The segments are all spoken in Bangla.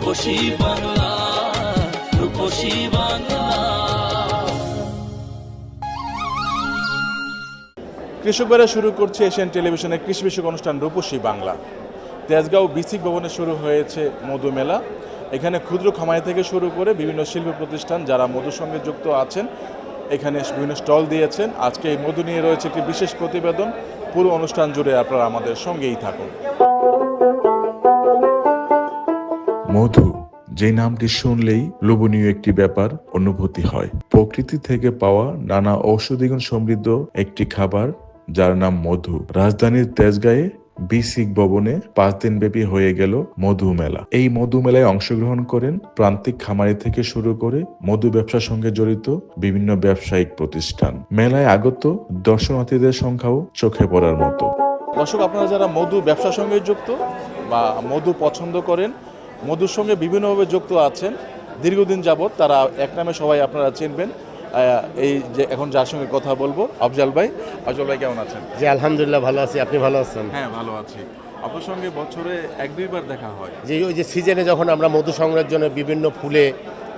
রূপসী বাংলা রূপসী বাংলা। শুরু করছে এশিয়ান টেলিভিশনের কৃষি বিষয়ক অনুষ্ঠান রূপসী বাংলা। তেজগাঁও বিসিক ভবনে শুরু হয়েছে মধু মেলা। এখানে ক্ষুদ্র খামারি থেকে শুরু করে বিভিন্ন শিল্প প্রতিষ্ঠান যারা মধুর সঙ্গে যুক্ত আছেন, এখানে বিভিন্ন স্টল দিয়েছেন। আজকে এই মধু নিয়ে রয়েছে একটি বিশেষ প্রতিবেদন। পুরো অনুষ্ঠান জুড়ে আপনারা আমাদের সঙ্গেই থাকুন। মধু, যে নামটি শুনলেই লোভনীয় একটি ব্যাপার অনুভূতি হয়। প্রকৃতি থেকে পাওয়া নানা ঔষধিগুণ সমৃদ্ধ একটি খাবার, যার নাম মধু। রাজধানীর তেজগাঁয়ে বিসিক ভবনে পাঁচ দিন ব্যাপী হয়ে গেল মধু মেলা। এই মধু মেলায় অংশগ্রহণ করেন প্রান্তিক খামারি থেকে শুরু করে মধু ব্যবসার সঙ্গে জড়িত বিভিন্ন ব্যবসায়িক প্রতিষ্ঠান। মেলায় আগত দর্শনার্থীদের সংখ্যাও চোখে পড়ার মতো। দর্শক, আপনারা যারা মধু ব্যবসার সঙ্গে যুক্ত বা মধু পছন্দ করেন মধুর সঙ্গে বিভিন্নভাবে যুক্ত আছেন। দীর্ঘদিন যাবৎ তারা এক নামে সবাই আপনারা চিনবেন। এই যে এখন যার সঙ্গে কথা বলব আফজাল ভাই। আফজাল ভাই কেমন আছেন? জি আলহামদুলিল্লাহ ভালো আছি। আপনি ভালো আছেন? হ্যাঁ ভালো আছি। আপনার সঙ্গে বছরে এক দুইবার দেখা হয়। যে ওই যে সিজনে যখন আমরা মধু সংগ্রহের জন্য বিভিন্ন ফুলে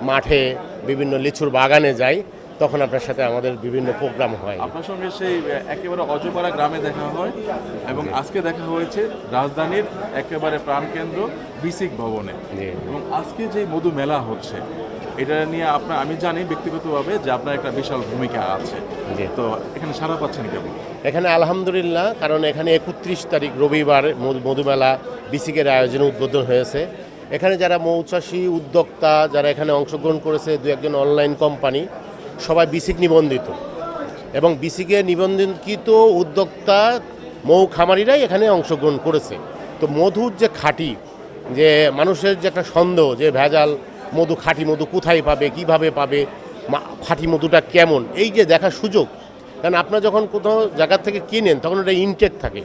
মাঠে বিভিন্ন লিচুর বাগানে যাই তখন আপনার সাথে আমাদের বিভিন্ন প্রোগ্রাম হয়। আপনার সঙ্গে সেই একেবারে অজপাড়া গ্রামে দেখা হয় এবং আজকে দেখা হয়েছে রাজধানীর একেবারে প্রাণকেন্দ্র বিসিক ভবনে। এবং আজকে যে মধু মেলা হচ্ছে এটা নিয়ে আপনার আমি জানি ব্যক্তিগতভাবে যে আপনার একটা বিশাল ভূমিকা আছে। তো এখানে সারা পাচ্ছেন কেমন? এখানে আলহামদুলিল্লাহ কারণ এখানে একত্রিশ তারিখ রবিবার মধু- মধুমেলা বিসিকের আয়োজনে উদ্বোধন হয়েছে। এখানে যারা মৌচাষী উদ্যোক্তা যারা এখানে অংশগ্রহণ করেছে দু একজন অনলাইন কোম্পানি সবাই বিসিক নিবন্ধিত। এবং বিসিকে নিবন্ধিত উদ্যোক্তা মৌ খামারিরাই এখানে অংশগ্রহণ করেছে। তো মধুর যে খাঁটি, যে মানুষের যে একটা সন্দেহ, যে ভেজাল মধু খাঁটি মধু কোথায় পাবে, কীভাবে পাবে খাঁটি মধুটা কেমন, এই যে দেখার সুযোগ, কারণ আপনার যখন কোথাও জায়গার থেকে কিনেন, তখন ওটা ইনটেক থাকে।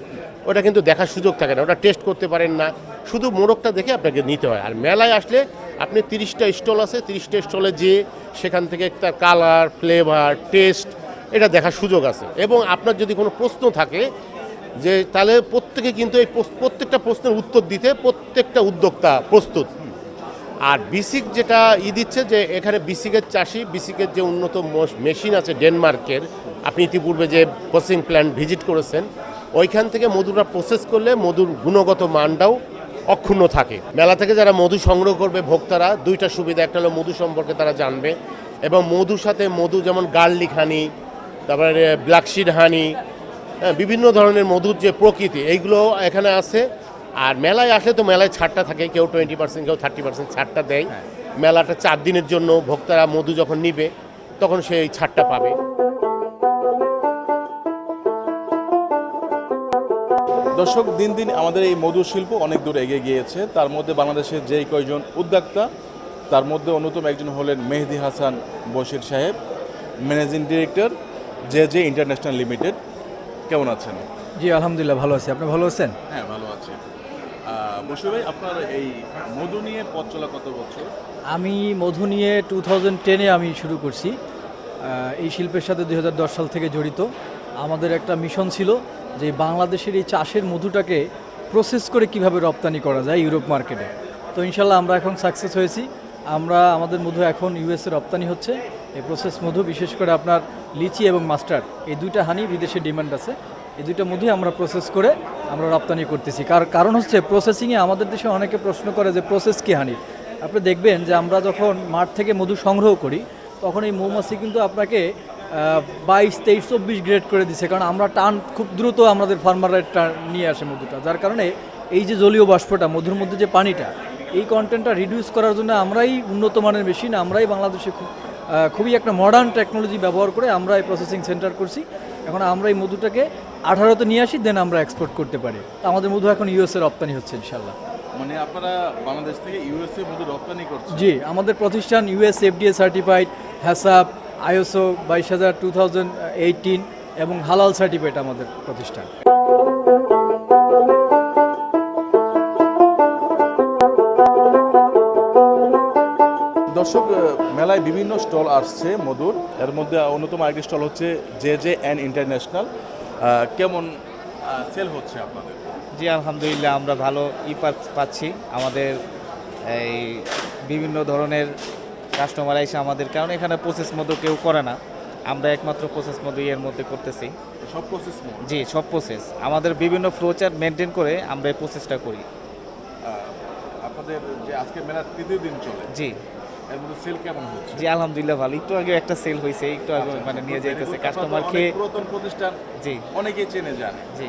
ওটা কিন্তু দেখার সুযোগ থাকে না, ওটা টেস্ট করতে পারেন না। শুধু মোড়কটা দেখে আপনাকে নিতে হয়। আর মেলায় আসলে আপনি তিরিশটা স্টল আছে, তিরিশটা স্টলে যেয়ে সেখান থেকে তার কালার, ফ্লেভার, টেস্ট, এটা দেখার সুযোগ আছে। এবং আপনার যদি কোনো প্রশ্ন থাকে, যে তাহলে প্রত্যেকে কিন্তু এই প্রত্যেকটা প্রশ্নের উত্তর দিতে প্রত্যেকটা উদ্যোক্তা প্রস্তুত। আর বিসিক যেটা ই দিচ্ছে যে এখানে বিসিকের চাষি, বিসিকের যে উন্নত মেশিন আছে ডেনমার্কের, আপনি ইতিপূর্বে যে প্রসেসিং প্ল্যান্ট ভিজিট করেছেন, ওইখান থেকে মধুটা প্রসেস করলে মধুর গুণগত মানটাও অক্ষুণ্ণ থাকে। মেলা থেকে যারা মধু সংগ্রহ করবে ভোক্তারা দুইটা সুবিধা। একটা হলো মধু সম্পর্কে তারা জানবে এবং মধুর সাথে মধু যেমন গার্লিক হানি তারপরে ব্ল্যাকশিড হানি হ্যাঁ বিভিন্ন ধরনের মধুর যে প্রকৃতি এইগুলো এখানে আছে। আর মেলায় আসলে তো মেলায় ছাড়টা থাকে কেউ টোয়েন্টি পার্সেন্ট কেউ থার্টি পার্সেন্ট ছাড়টা দেয়। মেলাটা চার দিনের জন্য ভোক্তারা মধু যখন নিবে তখন সে এই ছাড়টা পাবে। দর্শক দিন দিন আমাদের এই মধু শিল্প অনেক দূর এগিয়ে গিয়েছে। তার মধ্যে বাংলাদেশের যেই কয়জন উদ্যোক্তা তার মধ্যে অন্যতম একজন হলেন মেহেদি হাসান বশির সাহেব managing director J J international limited. কেমন আছেন? জি আলহামদুলিল্লাহ ভালো আছি। আপনি ভালো আছেন? হ্যাঁ ভালো আছি। বশির ভাই আপনার এই মধু নিয়ে পথ চলা কত বছর? আমি মধু নিয়ে টু থাউজেন্ড টেনে আমি শুরু করছি। এই শিল্পের সাথে দু হাজার দশ সাল থেকে জড়িত। আমাদের একটা মিশন ছিল যে বাংলাদেশের এই চাষের মধুটাকে প্রসেস করে কীভাবে রপ্তানি করা যায় ইউরোপ মার্কেটে। তো ইনশাল্লাহ আমরা এখন সাকসেস হয়েছি। আমরা, আমাদের মধু এখন ইউএসএ রপ্তানি হচ্ছে। এই প্রসেস মধু, বিশেষ করে আপনার লিচি এবং মাস্টার্ড, এই দুইটা হানি বিদেশে ডিমান্ড আছে। এই দুইটা মধুই আমরা প্রসেস করে আমরা রপ্তানি করতেছি। কার, কারণ হচ্ছে প্রসেসিংয়ে আমাদের দেশে অনেকে প্রশ্ন করে যে প্রসেস কি হানি আপনি দেখবেন যে আমরা যখন মাঠ থেকে মধু সংগ্রহ করি, তখন এই মৌমাছি কিন্তু আপনাকে বাইশ তেইশ চব্বিশ গ্রেড করে দিছে কারণ আমরা টান খুব দ্রুত আমাদের ফার্মাররা টান নিয়ে আসে মধুটা। যার কারণে এই যে জলীয় বাষ্পটা মধুর মধ্যে যে পানিটা এই কন্টেন্টটা রিডিউস করার জন্য আমরাই উন্নত মানের মেশিন আমরাই বাংলাদেশে খুব খুবই একটা মডার্ন টেকনোলজি ব্যবহার করে আমরা এই প্রসেসিং সেন্টার করছি। এখন আমরা এই মধুটাকে আঠারোতে নিয়ে আসি দেন আমরা এক্সপোর্ট করতে পারি। তো আমাদের মধু এখন ইউএসএ রপ্তানি হচ্ছে ইনশাল্লাহ মানে আপনারা বাংলাদেশ থেকে ইউএসএ মধু রপ্তানি করছেন? জি আমাদের প্রতিষ্ঠান US FDA certified HACCP ISO বাইশ হাজার টু থাউজেন্ড এইটিন এবং হালাল সার্টিফিকেট আমাদের প্রতিষ্ঠান। দর্শক মেলায় বিভিন্ন স্টল আসছে মধুর। এর মধ্যে অন্যতম আরেকটি স্টল হচ্ছে জে জে অ্যান ইন্টারন্যাশনাল কেমন সেল হচ্ছে আপনাদের? জি আলহামদুলিল্লাহ আমরা ভালো ই পা- পাচ্ছি। আমাদের এই বিভিন্ন ধরনের কাস্টমার এসে আমাদের কারণ এখানে প্রসেস মতো কেউ করে না। আমরা একমাত্র প্রসেস মতো ইয়ের মধ্যে করতেছি। সব প্রসেস জি সব প্রসেস আমাদের বিভিন্ন ফ্লোচার মেনটেন করে আমরা এই প্রসেসটা করি। আপনাদের যে আজকে মেলার তৃতীয় দিন চলে জি। সেল কেমন হচ্ছে? জি আলহামদুলিল্লাহ ভালো। একটু আগে একটা সেল হয়েছে একটু আগে মানে নিয়ে যাইতেছে কাস্টমার খেয়ে। পুরাতন প্রতিষ্ঠান জি। অনেকেই চেনে জানে। জি।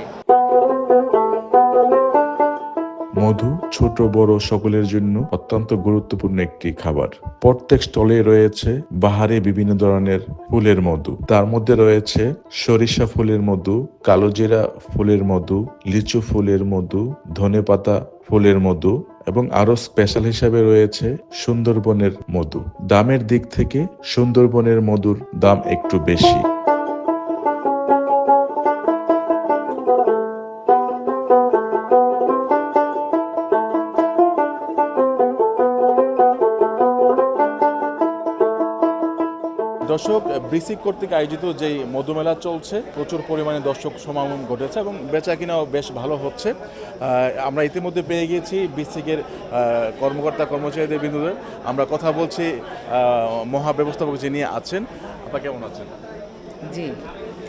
মধু, ছোট, বড় সকলের জন্য অত্যন্ত গুরুত্বপূর্ণ একটি খাবার। প্রত্যেক স্টলে রয়েছে বাহারে বিভিন্ন ধরনের ফুলের মধু। তার মধ্যে রয়েছে সরিষা ফুলের মধু কালোজিরা ফুলের মধু, লিচু ফুলের মধু ধনেপাতা ফুলের মধু এবং আরও স্পেশাল হিসাবে রয়েছে সুন্দরবনের মধু। দামের দিক থেকে সুন্দরবনের মধুর দাম একটু বেশি। দর্শক ব্রিসিক কর্তৃক আয়োজিত যেই মধুমেলা চলছে, প্রচুর পরিমাণে দর্শক সমাগম ঘটেছে এবং বেচা কিনাও বেশ ভালো হচ্ছে। আমরা ইতিমধ্যে পেয়ে গিয়েছি ব্রিসিকের কর্মকর্তা, কর্মচারীদের বিন্দুদের আমরা কথা বলছি মহাব্যবস্থাপক যিনি আছেন আপনার কেমন আছেন? জি।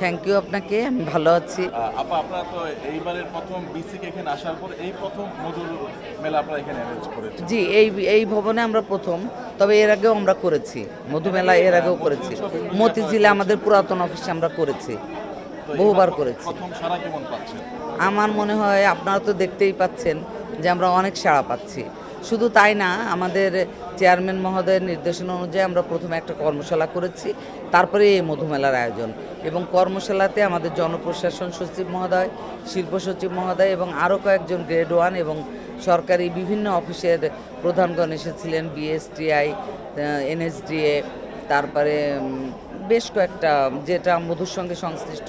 থ্যাংক ইউ আপনাকে আমি ভালো আছি। আপা আপনারা তো এইবারের প্রথম বিসিক এখানে আসার পর এই প্রথম মধুর মেলা আপনারা এখানে অ্যারেঞ্জ করেছেন। জি এই এই ভবনে আমরা প্রথম তবে এর আগেও আমরা করেছি। মধুমেলা এর আগেও করেছি। মতিঝিলে আমাদের পুরাতন অফিসে আমরা করেছি। বহুবার করেছি। প্রথম সারা কেমন পাচ্ছেন? আমার মনে হয় আপনারা তো দেখতেই পাচ্ছেন যে আমরা অনেক সাড়া পাচ্ছি। শুধু তাই না, আমাদের চেয়ারম্যান মহোদয়ের নির্দেশনা অনুযায়ী আমরা প্রথমে একটা কর্মশালা করেছি, তারপরে এই মধুমেলার আয়োজন। এবং কর্মশালাতে আমাদের জনপ্রশাসন সচিব মহোদয়, শিল্প সচিব মহোদয় এবং আরও কয়েকজন গ্রেড ওয়ান এবং সরকারি বিভিন্ন অফিসের প্রধানগণ এসেছিলেন, বিএসটিআই এনএসডিএ, তারপরে বেশ কয়েকটা, যেটা মধুর সঙ্গে সংশ্লিষ্ট,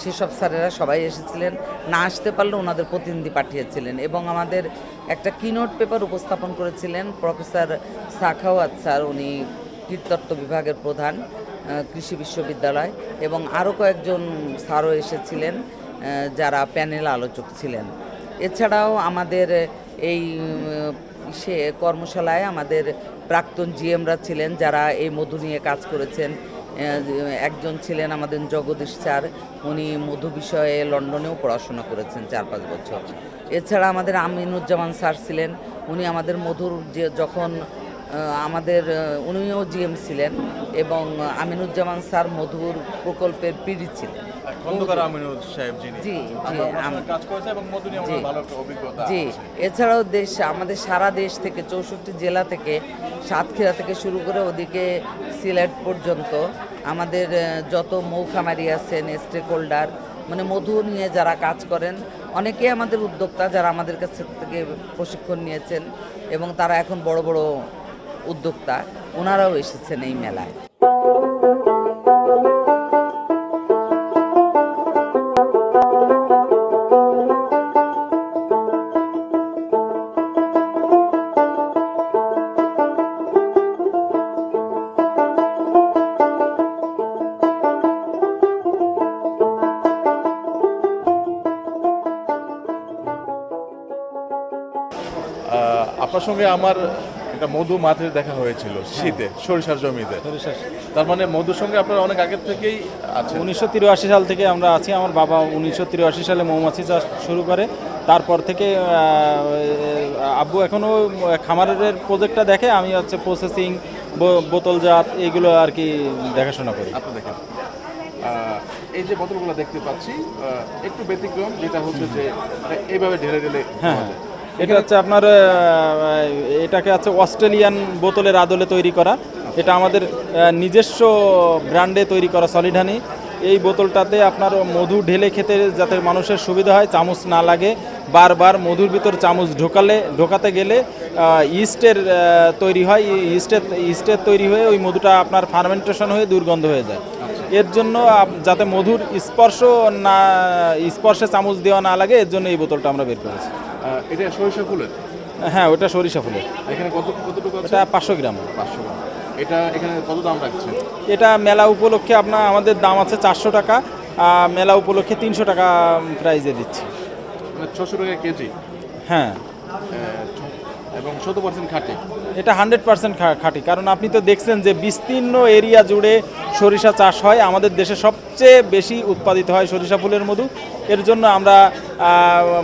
সেসব স্যারেরা সবাই এসেছিলেন। না আসতে পারলে ওনাদের প্রতিনিধি পাঠিয়েছিলেন এবং আমাদের একটা কিনোট পেপার উপস্থাপন করেছিলেন প্রফেসর সাখাওয়াত স্যার, উনি কীটতত্ত্ব বিভাগের প্রধান কৃষি বিশ্ববিদ্যালয় এবং আরও কয়েকজন স্যারও এসেছিলেন যারা প্যানেল আলোচক ছিলেন। এছাড়াও আমাদের এই সে কর্মশালায় আমাদের প্রাক্তন জিএমরা ছিলেন, যারা এই মধু নিয়ে কাজ করেছেন। একজন ছিলেন আমাদের জগদীশ স্যার উনি মধু বিষয়ে লন্ডনেও পড়াশোনা করেছেন চার পাঁচ বছর। এছাড়া আমাদের আমিনুজ্জামান স্যার ছিলেন উনি আমাদের মধুর যে যখন আমাদের উনিও জিএম ছিলেন এবং আমিনুজ্জামান স্যার মধুর প্রকল্পের পিডি ছিলেন। সাহেব জি। এছাড়াও দেশ আমাদের সারা দেশ থেকে চৌষট্টি জেলা থেকে সাতক্ষীরা থেকে শুরু করে ওদিকে সিলেট পর্যন্ত আমাদের যত মৌখামারি আছেন স্টেক হোল্ডার মানে মধু নিয়ে যারা কাজ করেন, অনেকে আমাদের উদ্যোক্তা যারা আমাদের কাছ থেকে প্রশিক্ষণ নিয়েছেন এবং তারা এখন বড় বড় উদ্যোক্তা, ওনারাও এসেছেন এই মেলায়। সঙ্গে আমার একটা মধু মাঠের দেখা হয়েছিল শীতে সরিষার জমিতে। তার মানে মধুর সঙ্গে আপনার অনেক আগের থেকেই আছে উনিশশো তিরাশি সাল থেকে আমরা আছি আমার বাবা উনিশশো তিরাশি সালে মৌমাছি চাষ শুরু করে তারপর থেকে আব্বু এখনও খামারের প্রজেক্টটা দেখে আমি হচ্ছে প্রসেসিং বোতলজাত এইগুলো আর কি দেখাশোনা করি। আপনি দেখেন। এই যে বোতলগুলো দেখতে পাচ্ছি একটু ব্যতিক্রম যেটা হচ্ছে যে মানে এইভাবে ঢেলে ঢেলে হ্যাঁ। এটা হচ্ছে আপনার এটাকে হচ্ছে অস্ট্রেলিয়ান বোতলের আদলে তৈরি করা। এটা আমাদের নিজস্ব ব্র্যান্ডে তৈরি করা সলিড হানি এই বোতলটাতে আপনার মধু ঢেলে খেতে যাতে মানুষের সুবিধা হয়, চামচ না লাগে। বারবার মধুর ভিতর চামচ ঢোকালে, ঢোকাতে গেলে ইস্টের তৈরি হয়। ইস্টের ইস্টের তৈরি হয়ে ওই মধুটা আপনার ফার্মেন্টেশন হয়ে দুর্গন্ধ হয়ে যায়। এর জন্য যাতে মধুর স্পর্শ না, স্পর্শে চামচ দেওয়া না লাগে, এর জন্য এই বোতলটা আমরা বের করেছি। এটা সরিষা ফুলের? হ্যাঁ ওটা সরিষা ফুলের। এখানে কত কতটুকু আছে? এটা পাঁচশো গ্রাম। পাঁচশো গ্রাম। এটা এখানে কত দাম রাখছেন? এটা মেলা উপলক্ষে আপনার আমাদের দাম আছে চারশো টাকা মেলা উপলক্ষে তিনশো টাকা প্রাইজে দিচ্ছি। মানে ছশো টাকা কেজি? হ্যাঁ। এবং শত পার্সেন্ট খাটে। এটা হান্ড্রেড পার্সেন্ট খাঁটি। কারণ আপনি তো দেখছেন যে বিস্তীর্ণ এরিয়া জুড়ে সরিষা চাষ হয়। আমাদের দেশে সবচেয়ে বেশি উৎপাদিত হয় সরিষা ফুলের মধু। এর জন্য আমরা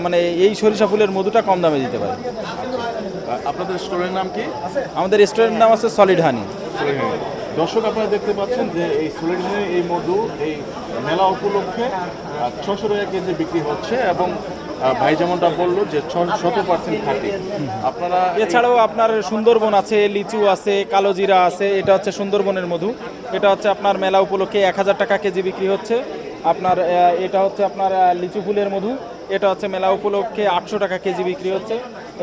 মানে এই সরিষা ফুলের মধুটা কম দামে দিতে পারি। আপনাদের স্টোরের নাম কি? আমাদের রেস্টুরেন্ট নাম আছে সলিড হানি। দর্শক আপনারা দেখতে পাচ্ছেন যে এই সুলেডিনের এই মধু এই মেলা উপলক্ষে ছশো টাকা কেজি বিক্রি হচ্ছে এবং ভাই যেমনটা বলল যে শত পার্সেন্ট খাঁটি। আপনারা এছাড়াও আপনার সুন্দরবন আছে, লিচু আছে কালোজিরা আছে, এটা হচ্ছে সুন্দরবনের মধু। এটা হচ্ছে আপনার মেলা উপলক্ষে এক হাজার টাকা কেজি বিক্রি হচ্ছে। আপনার এটা হচ্ছে আপনার লিচু ফুলের মধু। এটা হচ্ছে মেলা উপলক্ষে আটশো টাকা কেজি বিক্রি হচ্ছে।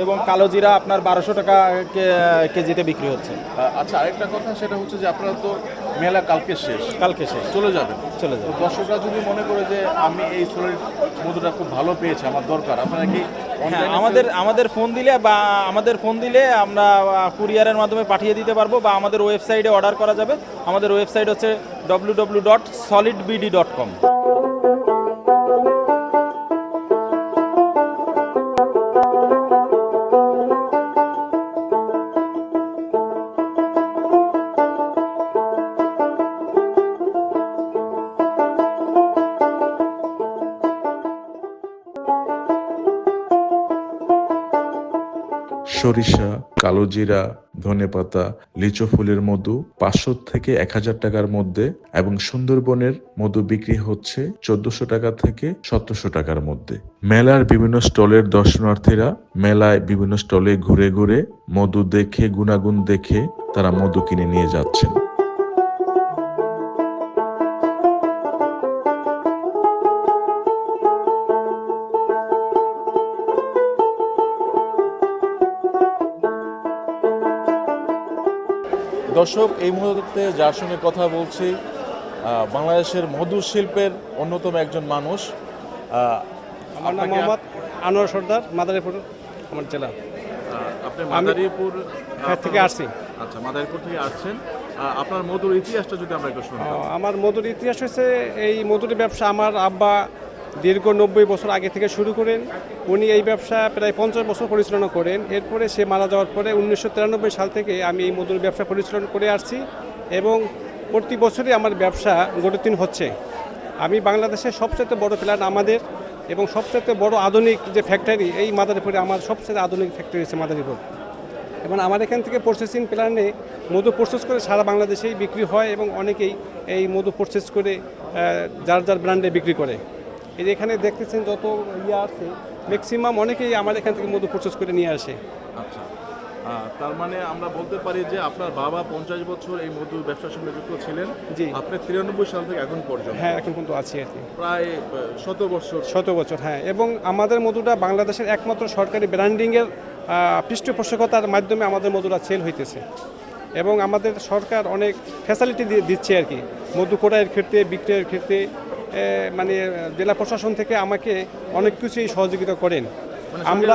এবং কালোজিরা আপনার বারোশো টাকা কেজিতে বিক্রি হচ্ছে। আচ্ছা আরেকটা কথা সেটা হচ্ছে যে আপনারা তো মেলা কালকে শেষ। কালকে শেষ। চলে যাবেন চলে যাবে। দর্শকরা যদি মনে করে যে আমি এই সোলের মধুটা খুব ভালো পেয়েছি আমার দরকার আপনারা কি হ্যাঁ আমাদের আমাদের ফোন দিলে বা আমাদের ফোন দিলে আমরা কুরিয়ারের মাধ্যমে পাঠিয়ে দিতে পারব বা আমাদের ওয়েবসাইটে অর্ডার করা যাবে। আমাদের ওয়েবসাইট হচ্ছে W W dot solid BD dot com সরিষা কালোজিরা ধনেপাতা লিচু ফুলের মধু পাঁচশো থেকে এক হাজার টাকার মধ্যে এবং সুন্দরবনের মধু বিক্রি হচ্ছে চোদ্দশো টাকা থেকে সতেরোশো টাকার মধ্যে। মেলার বিভিন্ন স্টলের দর্শনার্থীরা মেলায় বিভিন্ন স্টলে ঘুরে ঘুরে মধু দেখে, গুণাগুণ দেখে তারা মধু কিনে নিয়ে যাচ্ছেন। দর্শক এই মুহূর্তে যার সঙ্গে কথা বলছি বাংলাদেশের মধু শিল্পের অন্যতম একজন মানুষ। আমার নাম মোহাম্মদ আনোয়ার সর্দার মাদারীপুর আমার জেলা। আপনি মাদারীপুর থেকে আসছি। আচ্ছা মাদারীপুর থেকে আসছেন। আপনার মধুর ইতিহাসটা যদি আমরা একটু আহ, আমার মধুর ইতিহাস হচ্ছে এই মধুর ব্যবসা আমার আব্বা দীর্ঘ নব্বই বছর আগে থেকে শুরু করেন। উনি এই ব্যবসা প্রায় পঞ্চাশ বছর পরিচালনা করেন। এরপরে সে মারা যাওয়ার পরে উনিশশো তিরানব্বই সাল থেকে আমি এই মধুর ব্যবসা পরিচালনা করে আসছি এবং প্রতি বছরই আমার ব্যবসা গড়ে হচ্ছে। আমি বাংলাদেশের সবচেয়ে বড় প্ল্যান আমাদের এবং সবচেয়ে বড় আধুনিক যে ফ্যাক্টরি এই মাদারীপুরে আমার সবচেয়ে আধুনিক ফ্যাক্টরি হচ্ছে মাদারীপুর। এবং আমার এখান থেকে প্রসেসিং প্ল্যানে মধু প্রসেস করে সারা বাংলাদেশেই বিক্রি হয় এবং অনেকেই এই মধু প্রসেস করে যার যার ব্র্যান্ডে বিক্রি করে। এই যে এখানে দেখতেছেন যত ইয়ে আছে ম্যাক্সিমাম অনেকেই আমার এখান থেকে মধু প্রসেস করে নিয়ে আসে। আচ্ছা। তার মানে আমরা বলতে পারি যে আপনার বাবা পঞ্চাশ বছর এই মধু ব্যবসার সঙ্গে যুক্ত ছিলেন। জি। আপনি তিরানব্বই সাল থেকে এখন পর্যন্ত। হ্যাঁ এখন কিন্তু আছি আর কি। প্রায় শত বছর। শত বছর হ্যাঁ। এবং আমাদের মধুটা বাংলাদেশের একমাত্র সরকারি ব্র্যান্ডিংয়ের পৃষ্ঠপোষকতার মাধ্যমে আমাদের মধুটা সেল হইতেছে। এবং আমাদের সরকার অনেক ফ্যাসিলিটি দিচ্ছে আর কি। মধু কোটায়ের ক্ষেত্রে বিক্রয়ের ক্ষেত্রে মানে জেলা প্রশাসন থেকে আমাকে অনেক কিছুই সহযোগিতা করেন। মানে আমরা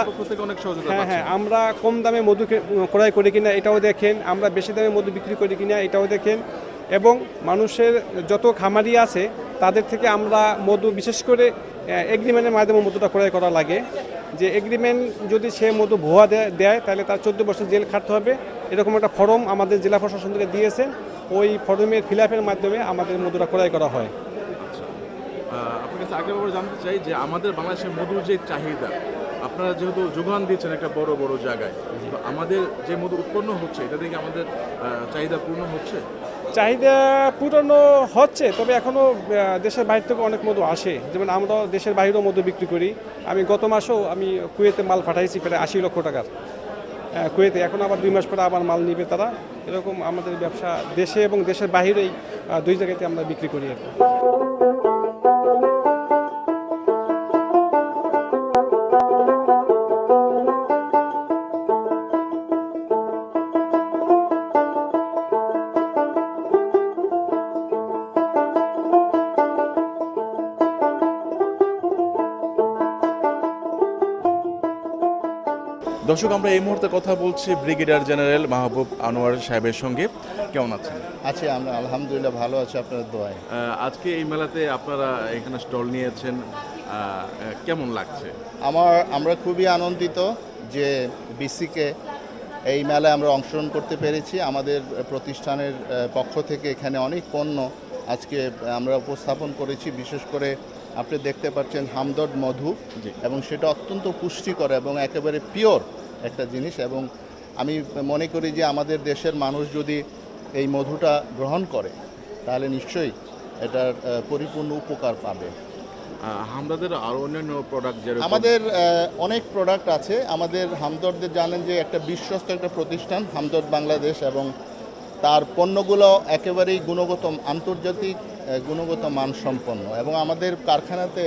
হ্যাঁ হ্যাঁ আমরা কম দামে মধু ক্রয় করি কিনা এটাও দেখেন আমরা বেশি দামে মধু বিক্রি করি কিনা এটাও দেখেন এবং মানুষের যত খামারি আছে তাদের থেকে আমরা মধু বিশেষ করে এগ্রিমেন্টের মাধ্যমে মধুটা ক্রয় করা লাগে। যে এগ্রিমেন্ট যদি সে মধু ভুয়া দেয় দেয় তাহলে তার চোদ্দ বছর জেল খাটতে হবে। এরকম একটা ফর্ম আমাদের জেলা প্রশাসন থেকে দিয়েছেন। ওই ফর্মের ফিল মাধ্যমে আমাদের মধুটা ক্রয় করা হয়। আপনার কাছে আগে ব্যাপারে জানতে চাই যে আমাদের বাংলাদেশের মধুর যে চাহিদা আপনারা যেহেতু যোগান দিচ্ছেন একটা বড় বড় জায়গায় তো আমাদের যে মধু উৎপন্ন হচ্ছে এটা থেকে আমাদের চাহিদা পূর্ণ হচ্ছে? চাহিদা পুরনো হচ্ছে তবে এখনও দেশের বাইরে থেকে অনেক মধু আসে। যেমন আমরা দেশের বাইরেও মধু বিক্রি করি। আমি গত মাসেও আমি কুয়েতে মাল পাঠাইছি প্রায় আশি লক্ষ টাকার। কুয়েতে। এখন আবার দুই মাস পরে আবার মাল নিবে তারা। এরকম আমাদের ব্যবসা দেশে এবং দেশের বাইরেই আহ, দুই জায়গাতে আমরা বিক্রি করি আর দর্শক আমরা এই মুহূর্তে কথা বলছি ব্রিগেডিয়ার জেনারেল মাহবুব আনোয়ার সাহেবের সঙ্গে। কেমন আছেন? আছি আমরা আলহামদুলিল্লাহ ভালো আছি আপনার দোয়ায়। আজকে এই মেলাতে আপনারা এখানে স্টল নিয়েছেন। কেমন লাগছে? আমার আমরা খুবই আনন্দিত যে বিসিকে এই মেলায় আমরা অংশগ্রহণ করতে পেরেছি। আমাদের প্রতিষ্ঠানের পক্ষ থেকে এখানে অনেক পণ্য আজকে আমরা উপস্থাপন করেছি। বিশেষ করে আপনি দেখতে পাচ্ছেন হামদর্দ মধু। এবং সেটা অত্যন্ত পুষ্টিকর এবং একেবারে পিওর একটা জিনিস এবং আমি মনে করি যে আমাদের দেশের মানুষ যদি এই মধুটা গ্রহণ করে তাহলে নিশ্চয়ই এটার পরিপূর্ণ উপকার পাবে। হামদাদের আরও অন্যান্য প্রোডাক্ট যেরকম আমাদের অনেক প্রোডাক্ট আছে। আমাদের হামদর্দের জানেন যে একটা বিশ্বস্ত একটা প্রতিষ্ঠান হামদর্দ বাংলাদেশ এবং তার পণ্যগুলো একেবারেই গুণগত আন্তর্জাতিক গুণগত মানসম্পন্ন। এবং আমাদের কারখানাতে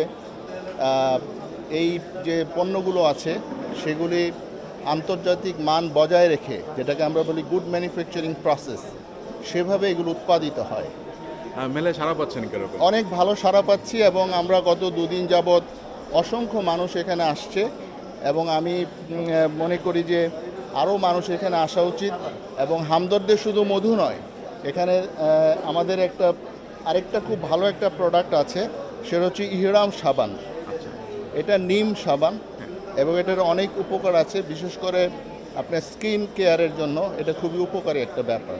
এই যে পণ্যগুলো আছে সেগুলি আন্তর্জাতিক মান বজায় রেখে যেটাকে আমরা বলি গুড ম্যানুফ্যাকচারিং প্রসেস সেভাবে এগুলো উৎপাদিত হয়। আহ, মেলায় সারা পাচ্ছেন কীরকম? অনেক ভালো সাড়া পাচ্ছি এবং আমরা গত দুদিন যাবৎ অসংখ্য মানুষ এখানে আসছে এবং আমি মনে করি যে আরও মানুষ এখানে আসা উচিত এবং হামদর্দের শুধু মধু নয় এখানে আমাদের একটা আরেকটা খুব ভালো একটা প্রোডাক্ট আছে সেটা হচ্ছে ইহরাম সাবান। এটা নিম সাবান এবং এটার অনেক উপকার আছে, বিশেষ করে আপনার স্কিন কেয়ারের জন্য। এটা খুবই উপকারী একটা ব্যাপার।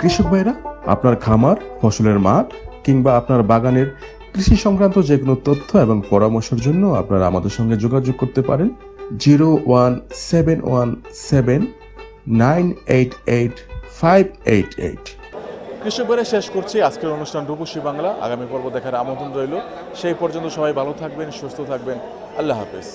কৃষক ভাইরা, আপনার খামার, ফসলের মাঠ, কিংবা আপনার বাগানের কৃষি সংক্রান্ত যে কোনো তথ্য এবং পরামর্শের জন্য আপনারা আমাদের সঙ্গে যোগাযোগ করতে পারেন। Zero one seven one seven nine eight eight five eight eight. কৃষক বেড়ে শেষ করছি আজকের অনুষ্ঠান রূপসী বাংলা। আগামী পর্ব দেখার আমন্ত্রণ রইল। সেই পর্যন্ত সবাই ভালো থাকবেন, সুস্থ থাকবেন। আল্লাহ হাফেজ।